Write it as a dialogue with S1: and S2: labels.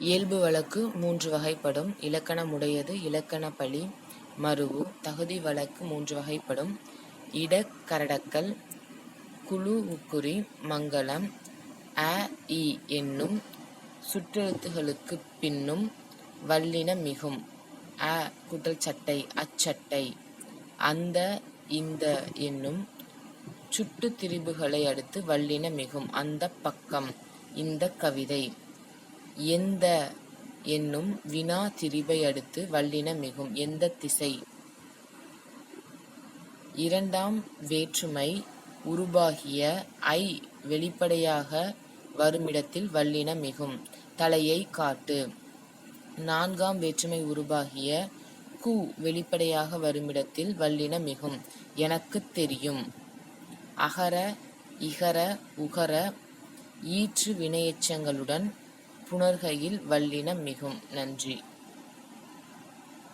S1: இயல்பு வழக்கு மூன்று வகைப்படும். இலக்கணமுடையது இலக்கணப்பழி மருவு தகுதி வழக்கு மூன்று வகைப்படும். இடக்கரடக்கல் குழூஉக்குறி மங்கலம் அ இ என்னும் சுற்றெழுத்துகளுக்கு பின்னும் வல்லின மிகும். அ குட்டல் சட்டை அச்சட்டை அந்த இந்த என்னும் சுட்டு திரிபுகளை அடுத்து வல்லின மிகும். அந்தப் பக்கம் இந்த கவிதை. எந்த என்னும் வினா திரிபை அடுத்து வல்லின மிகும். எந்த திசை? இரண்டாம் வேற்றுமை உருபாகிய ஐ வெளிப்படையாக வருமிடத்தில் வல்லின மிகும். தலையை காட்டு. நான்காம் வேற்றுமை உருபாகிய கு வெளிப்படையாக வருமிடத்தில் வல்லின மிகும். எனக்கு தெரியும். அகர இகர உகர ஈற்று வினையெச்சங்களுடன் புணர்கையில் வல்லினம் மிகும். நன்றி.